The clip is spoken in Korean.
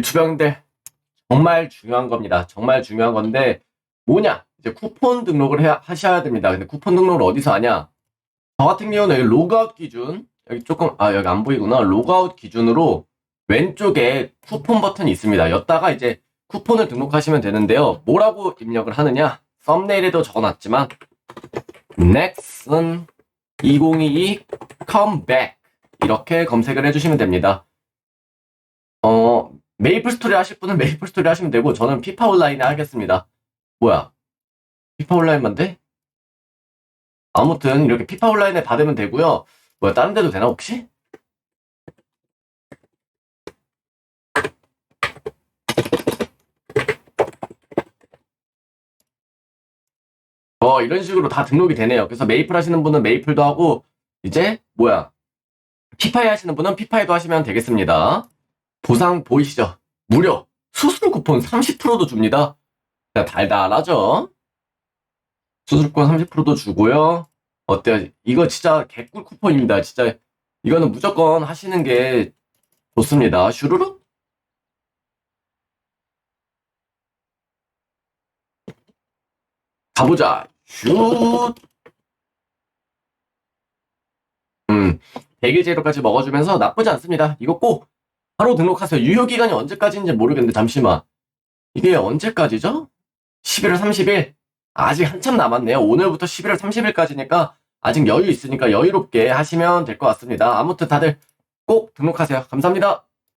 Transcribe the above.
형들 정말 중요한 겁니다. 정말 중요한 건데 뭐냐? 이제 쿠폰 등록을 해, 하셔야 됩니다. 근데 쿠폰 등록을 어디서 하냐? 저 같은 경우는 여기 로그아웃 기준 여기 조금 아 여기 안 보이구나. 로그아웃 기준으로 왼쪽에 쿠폰 버튼이 있습니다. 여기다가 이제 쿠폰을 등록하시면 되는데요. 뭐라고 입력을 하느냐? 썸네일에도 적어놨지만 넥슨 2022 come back 이렇게 검색을 해주시면 됩니다. 어 메이플 스토리 하실 분은 메이플 스토리 하시면 되고 저는 피파 온라인에 하겠습니다. 뭐야? 피파 온라인만 돼? 아무튼 이렇게 피파 온라인에 받으면 되고요. 뭐야 다른 데도 되나 혹시? 어 이런 식으로 다 등록이 되네요. 그래서 메이플 하시는 분은 메이플도 하고 이제 뭐야 피파이 하시는 분은 피파이도 하시면 되겠습니다. 보상 보이시죠? 무려 수수료 쿠폰 30%도 줍니다. 달달하죠? 수수료권 30%도 주고요. 어때요? 이거 진짜 개꿀 쿠폰입니다. 진짜 이거는 무조건 하시는 게 좋습니다. 슈루루? 가보자. 슛. 음, 대기 재료까지 먹어주면서 나쁘지 않습니다. 이거 꼭 바로 등록하세요. 유효 기간이 언제까지인지 모르겠는데 잠시만. 이게 언제까지죠? 11월 30일. 아직 한참 남았네요. 오늘부터 11월 30일까지니까 아직 여유 있으니까 여유롭게 하시면 될 것 같습니다. 아무튼 다들 꼭 등록하세요. 감사합니다.